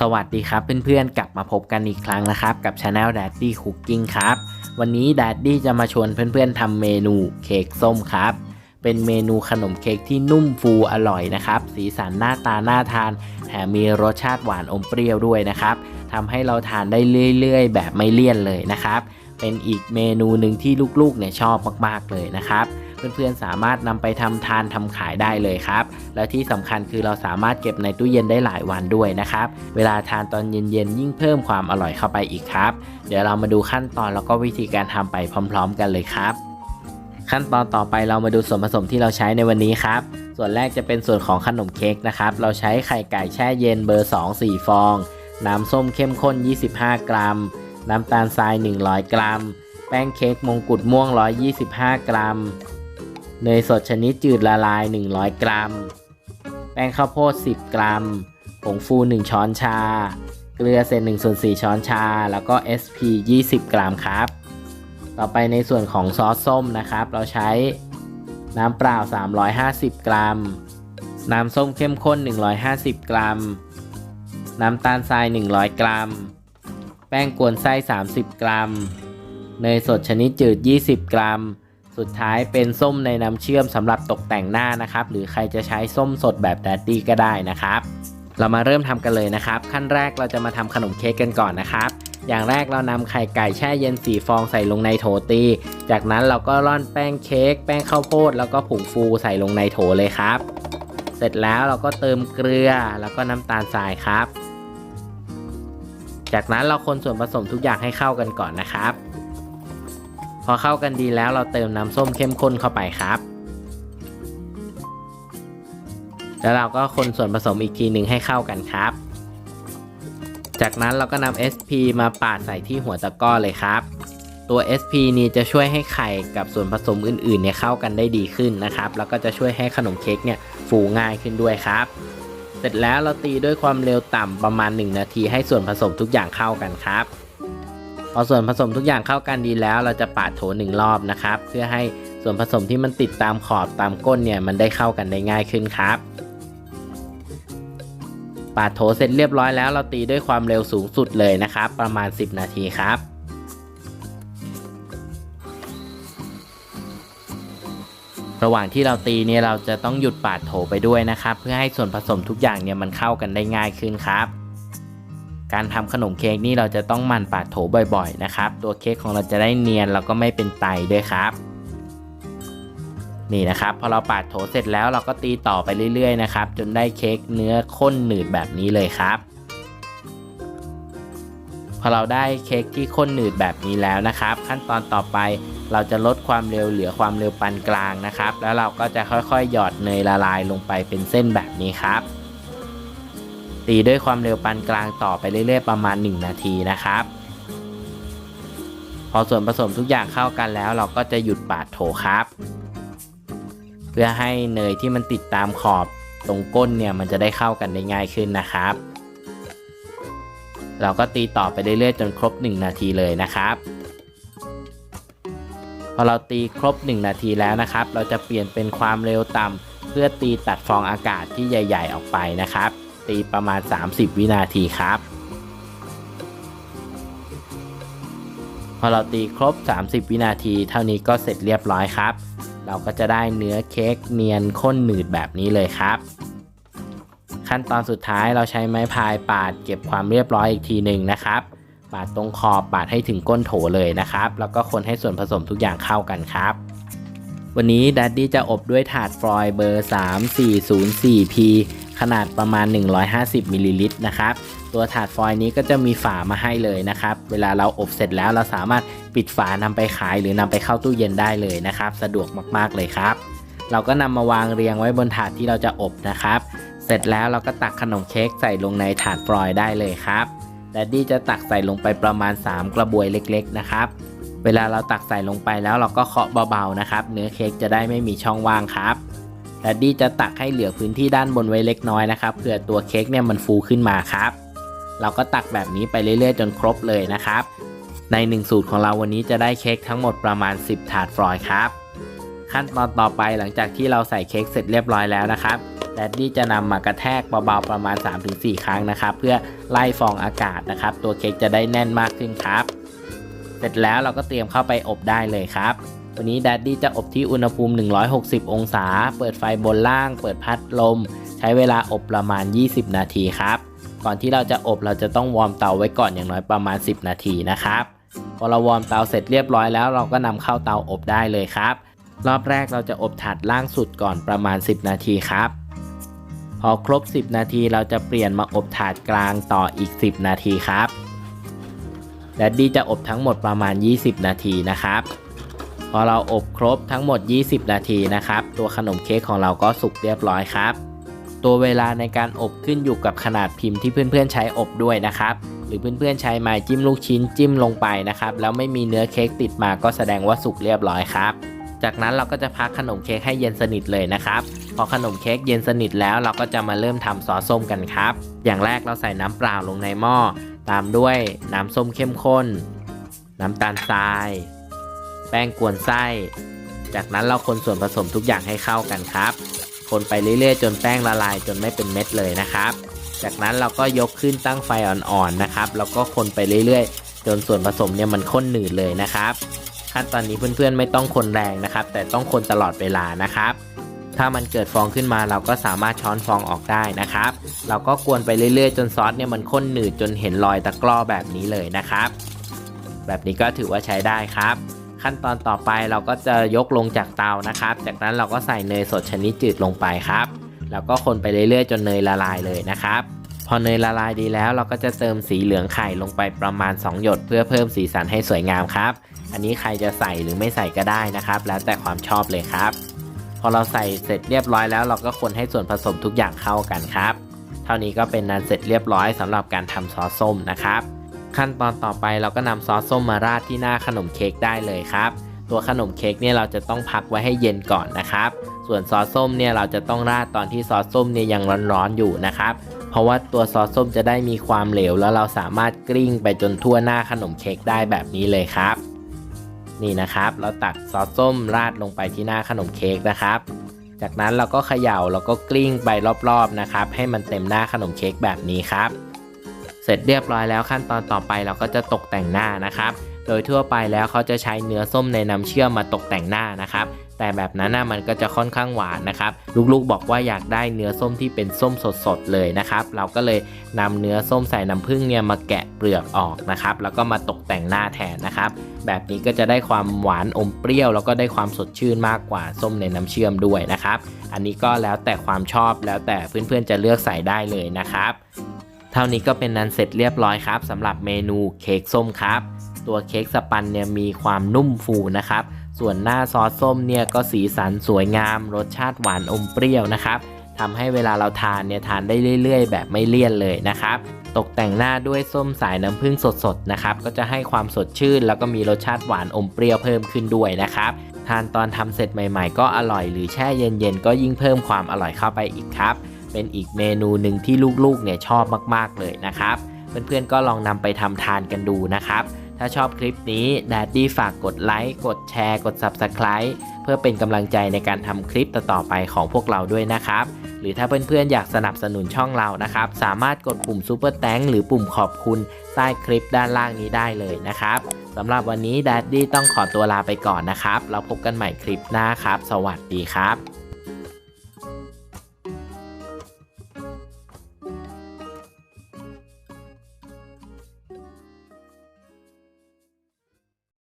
สวัสดีครับเพื่อนๆกลับมาพบกันอีกครั้งนะครับ กับ Channel Daddy Cooking ครับ วันนี้ Daddy จะมาชวนเพื่อนๆทำเมนูเค้กส้มครับ เป็นเมนูขนมเค้กที่นุ่มฟูอร่อยนะครับ สีสันหน้าตาน่าทานแถมมีรสชาติหวานอมเปรี้ยวด้วยนะครับทำให้เราทานได้เรื่อยๆ แบบไม่เลี่ยนเลยนะครับ เป็นอีกเมนูหนึ่งที่ลูกๆเนี่ยชอบมากๆเลยนะครับ เพื่อนๆสามารถนำไปทำทานทำขายได้เลยครับ และที่สำคัญคือเราสามารถเก็บในตู้เย็นได้หลายวันด้วยนะครับ เวลาทานตอนเย็นๆยิ่งเพิ่มความอร่อยเข้าไปอีกครับ เดี๋ยวเรามาดูขั้นตอนแล้วก็วิธีการทำไปพร้อม ๆ กันเลยครับ ขั้นตอนต่อไปเรามาดูส่วนผสมที่เราใช้ในวันนี้ครับส่วนแรกจะเป็นส่วนของขนมเค้กนะครับ เราใช้ไข่ไก่แช่เย็นเบอร์ 2 4 ฟอง น้ำส้มเข้มข้น 25 กรัม น้ำตาลทราย 100 กรัม แป้งเค้กมงกุฎม่วง 125 กรัม เนยสดชนิดจืดละลาย 100 กรัม แป้งข้าวโพด 10 กรัม ผงฟู 1 ช้อนชา เกลือเศษ1ส่วน4ช้อนชา แล้วก็ SP 20 กรัมครับ ต่อไปในส่วนของซอสส้มนะครับ เราใช้น้ำเปล่า 350 กรัม น้ำส้มเข้มข้น 150 กรัม น้ำตาลทราย 100 กรัม แป้งกวนไส้ 30 กรัม เนยสดชนิดจืด 20 กรัม สุดท้ายเป็นส้มในน้ำเชื่อมสำหรับตกแต่งหน้านะครับ หรือใครจะใช้ส้มสดแบบแดดดี้ก็ได้นะครับ เรามาเริ่มทำกันเลยนะครับ ขั้นแรกเราจะมาทำขนมเค้กกันก่อนนะครับ อย่างแรกเรานำไข่ไก่แช่เย็นสีฟองใส่ลงในโถตี จากนั้นเราก็ร่อนแป้งเค้กแป้งข้าวโพดแล้วก็ผงฟูใส่ลงในโถเลยครับ เสร็จแล้วเราก็เติมเกลือแล้วก็น้ำตาลทรายครับ จากนั้นเราคนส่วนผสมทุกอย่างให้เข้ากันก่อนนะครับ พอเข้ากันดีแล้วเราเติมน้ำส้มเข้มข้นเข้าไปครับ แล้วเราก็คนส่วนผสมอีกทีหนึ่งให้เข้ากันครับ จากนั้นเราก็นำ SP มาปาดใส่ที่หัวตะกร้อเลยครับ ตัว SP นี้จะช่วยให้ไข่กับส่วนผสมอื่นๆเนี่ยเข้ากันได้ดีขึ้นนะครับ แล้วก็จะช่วยให้ขนมเค้กเนี่ยฟูง่ายขึ้นด้วยครับ เสร็จแล้วเราตีด้วยความเร็วต่ำประมาณ 1 นาทีให้ส่วนผสมทุกอย่างเข้ากันครับ พอส่วนผสมทุกอย่างเข้ากันดีแล้ว เราจะปาดโถหนึ่งรอบนะครับ เพื่อให้ส่วนผสมที่มันติดตามขอบตามก้นเนี่ยมันได้เข้ากันได้ง่ายขึ้นครับปาดโถเสร็จเรียบร้อยแล้วเราตีด้วยความเร็วสูงสุดเลยนะครับ ประมาณ 10 นาทีครับระหว่างที่เราตีเนี่ยเราจะต้องหยุดปาดโถไปด้วยนะครับ เพื่อให้ส่วนผสมทุกอย่างเนี่ยมันเข้ากันได้ง่ายขึ้นครับ การทำขนมเค้กนี่เราจะต้องหมั่นปาดโถบ่อยๆนะครับ ตัวเค้กของเราจะได้เนียนแล้วก็ไม่เป็นไตด้วยครับ นี่นะครับ พอเราปาดโถเสร็จแล้วเราก็ตีต่อไปเรื่อยๆนะครับ จนได้เค้กเนื้อข้นหนืดแบบนี้เลยครับพอเราได้เค้กที่ข้นหนืดแบบนี้แล้วนะครับ ขั้นตอนต่อไปเราจะลดความเร็วเหลือความเร็วปานกลางนะครับ แล้วเราก็จะค่อยๆ หยอดเนยละลายลงไปเป็นเส้นแบบนี้ครับ ตีด้วยความเร็วปานกลางต่อไปเรื่อยๆประมาณ 1 นาทีนะครับ พอส่วนผสมทุกอย่างเข้ากันแล้ว เราก็จะหยุดปาดโถครับ เพื่อให้เนยที่มันติดตามขอบตรงก้นเนี่ยมันจะได้เข้ากันได้ง่ายขึ้นนะครับ เราก็ตีต่อไปเรื่อยๆจนครบ 1 นาทีเลยนะครับพอเราตีครบ 1 นาทีแล้วนะครับ เราจะเปลี่ยนเป็นความเร็วต่ำเพื่อตีตัดฟองอากาศที่ใหญ่ ๆ ออกไปนะครับ ตีประมาณ 30 วินาทีครับ พอเราตีครบ 30 วินาทีเท่านี้ก็เสร็จเรียบร้อยครับ เราก็จะได้เนื้อเค้กเนียนข้นหนืดแบบนี้เลยครับ ขั้นตอนสุดท้ายเราใช้ไม้พายปาดเก็บความเรียบร้อยอีกทีหนึ่งนะครับ ปาดตรงขอบปาดให้ถึงก้นโถเลยนะครับ แล้วก็คนให้ส่วนผสมทุกอย่างเข้ากันครับวันนี้ดัดดี้จะอบด้วยถาดฟลอยล์เบอร์ 3404P ขนาดประมาณ 150มิลลิลิตรนะครับตัวถาดฟอยล์นี้ก็จะมีฝามาให้เลยนะครับ เวลาเราอบเสร็จแล้วเราสามารถปิดฝานำไปขายหรือนำไปเข้าตู้เย็นได้เลยนะครับ สะดวกมากๆเลยครับ เราก็นำมาวางเรียงไว้บนถาดที่เราจะอบนะครับ เสร็จแล้วเราก็ตักขนมเค้กใส่ลงในถาดฟอยล์ได้เลยครับแดดดี้จะตักใส่ลงไปประมาณ 3 กระบวยเล็ก ๆ นะครับ เวลาเราตักใส่ลงไปแล้วเราก็เคาะเบาๆนะครับ เนื้อเค้กจะได้ไม่มีช่องว่างครับ แดดดี้จะตักให้เหลือพื้นที่ด้านบนไว้เล็กน้อยนะครับเพื่อตัวเค้กเนี่ยมันฟูขึ้นมาครับ เราก็ตักแบบนี้ไปเรื่อยๆ จนครบเลยนะครับ ใน 1 สูตรของเราวันนี้จะได้เค้กทั้งหมดประมาณ 10 ถาดฟลอยล์ครับ ขั้นตอนต่อไปหลังจากที่เราใส่เค้กเสร็จเรียบร้อยแล้วนะครับแดดดี้จะนำมากระแทกเบาๆประมาณ 3-4 ครั้งนะครับ เพื่อไล่ฟองอากาศนะครับ ตัวเค้กจะได้แน่นมากขึ้นครับ ร็จแล้วเราก็เตรียมเข้าไปอบได้เลยครับวันนี้แดดดี้จะอบที่อุณหภูมิ 160 องศา เปิดไฟบนล่าง เปิดพัดลม ใช้เวลาอบประมาณ 20 นาทีครับ ก่อนที่เราจะอบเราจะต้องวอร์มเตาไว้ก่อนอย่างน้อยประมาณ 10 นาทีนะครับ พอเราวอร์มเตาเสร็จเรียบร้อยแล้วเราก็นำเข้าเตาอบได้เลยครับ รอบแรกเราจะอบถาดล่างสุดก่อนประมาณ 10 นาทีครับ พอครบ 10 นาทีเราจะเปลี่ยนมาอบถาดกลางต่ออีก 10 นาทีครับ แดดดี้จะอบทั้งหมดประมาณ 20 นาทีนะครับ พอเราอบครบทั้งหมด 20 นาทีนะครับ ตัวขนมเค้กของเราก็สุกเรียบร้อยครับ ตัวเวลาในการอบขึ้นอยู่กับขนาดพิมพ์ที่เพื่อนๆใช้อบด้วยนะครับ หรือเพื่อนๆใช้ไม้จิ้มลูกชิ้นจิ้มลงไปนะครับ แล้วไม่มีเนื้อเค้กติดมาก็แสดงว่าสุกเรียบร้อยครับ จากนั้นเราก็จะพักขนมเค้กให้เย็นสนิทเลยนะครับ พอขนมเค้กเย็นสนิทแล้วเราก็จะมาเริ่มทำซอสส้มกันครับ อย่างแรกเราใส่น้ำเปล่าลงในหม้อ ตามด้วยน้ำส้มเข้มข้น น้ำตาลทราย แป้งกวนไส้ จากนั้นเราคนส่วนผสมทุกอย่างให้เข้ากันครับ คนไปเรื่อยๆ จนแป้งละลายจนไม่เป็นเม็ดเลยนะครับ จากนั้นเราก็ยกขึ้นตั้งไฟอ่อนๆนะครับ แล้วก็คนไปเรื่อยๆ จนส่วนผสมเนี่ยมันข้นหนืดเลยนะครับ ขั้นตอนนี้เพื่อนๆไม่ต้องคนแรงนะครับ แต่ต้องคนตลอดเวลานะครับ ถ้ามันเกิดฟองขึ้นมาเราก็สามารถช้อนฟองออกได้นะครับ เราก็กวนไปเรื่อยๆ จนซอสเนี่ยมันข้นหนืดจนเห็นรอยตะกร้อแบบนี้เลยนะครับ แบบนี้ก็ถือว่าใช้ได้ครับ ขั้นตอนต่อไปเราก็จะยกลงจากเตานะครับ จากนั้นเราก็ใส่เนยสดชนิดจืดลงไปครับ แล้วก็คนไปเรื่อยๆ จนเนยละลายเลยนะครับ พอเนยละลายดีแล้ว เราก็จะเติมสีเหลืองไข่ลงไปประมาณ 2 หยด เพื่อเพิ่มสีสันให้สวยงามครับ อันนี้ใครจะใส่หรือไม่ใส่ก็ได้นะครับ แล้วแต่ความชอบเลยครับ อเราใส่เสร็จเรียบร้อยแล้วเราก็คนให้ส่วนผสมทุกอย่างเข้ากันครับ เท่านี้ก็เป็นนันเสร็จเรียบร้อยสำหรับการทำซอสส้มนะครับ ขั้นตอนต่อไปเราก็นำซอสส้มมาราดที่หน้าขนมเค้กได้เลยครับ ตัวขนมเค้กเนี่ยเราจะต้องพักไว้ให้เย็นก่อนนะครับ ส่วนซอสส้มเนี่ยเราจะต้องราดตอนที่ซอสส้มเนี่ยยังร้อนๆอยู่นะครับ เพราะว่าตัวซอสส้มจะได้มีความเหลว แล้วเราสามารถกลิ้งไปจนทั่วหน้าขนมเค้กได้แบบนี้เลยครับ นี่นะครับ เราตักซอสส้มราดลงไปที่หน้าขนมเค้กนะครับ จากนั้นเราก็เขย่าแล้วก็กลิ้งไปรอบๆนะครับ ให้มันเต็มหน้าขนมเค้กแบบนี้ครับ เสร็จเรียบร้อยแล้วขั้นตอนต่อไปเราก็จะตกแต่งหน้านะครับ โดยทั่วไปแล้วเขาจะใช้เนื้อส้มในน้ำเชื่อมมาตกแต่งหน้านะครับ แต่แบบนั้นนะมันก็จะค่อนข้างหวานนะครับ ลูกๆบอกว่าอยากได้เนื้อส้มที่เป็นส้มสดๆเลยนะครับ เราก็เลยนำเนื้อส้มใส่น้ำผึ้งเนี่ยมาแกะเปลือกออกนะครับ แล้วก็มาตกแต่งหน้าแทนนะครับ แบบนี้ก็จะได้ความหวานอมเปรี้ยว แล้วก็ได้ความสดชื่นมากกว่าส้มในน้ำเชื่อมด้วยนะครับ อันนี้ก็แล้วแต่ความชอบแล้วแต่เพื่อนๆจะเลือกใส่ได้เลยนะครับ เท่านี้ก็เป็นนันเสร็จเรียบร้อยครับสำหรับเมนูเค้กส้มครับ ตัวเค้กสปันเนี่ยมีความนุ่มฟูนะครับ ส่วนหน้าซอสส้มเนี่ยก็สีสันสวยงาม รสชาติหวานอมเปรี้ยวนะครับทำให้เวลาเราทานเนี่ยทานได้เรื่อย ๆ แบบไม่เลี่ยนเลยนะครับ ตกแต่งหน้าด้วยส้มสายน้ำผึ้งสดๆนะครับ ก็จะให้ความสดชื่น แล้วก็มีรสชาติหวานอมเปรี้ยวเพิ่มขึ้นด้วยนะครับ ทานตอนทำเสร็จใหม่ๆ ก็อร่อยหรือแช่เย็นๆ ก็ยิ่งเพิ่มความอร่อยเข้าไปอีกครับ เป็นอีกเมนูหนึ่งที่ลูกๆเนี่ยชอบมากๆเลยนะครับ เพื่อนๆก็ลองนำไปทำทานกันดูนะครับ ถ้าชอบคลิปนี้แดดดี้ฝากกดไลค์ กดแชร์ กด Subscribe เพื่อเป็นกำลังใจในการทำคลิปต่อๆไปของพวกเราด้วยนะครับ หรือถ้าเพื่อนๆอยากสนับสนุนช่องเรานะครับ สามารถกดปุ่ม Super t h a n k หรือปุ่มขอบคุณใต้คลิปด้านล่างนี้ได้เลยนะครับสำหรับวันนี้แดดดี้ต้องขอตัวลาไปก่อนนะครับ เราพบกันใหม่คลิปหน้าครับ สวัสดีครับ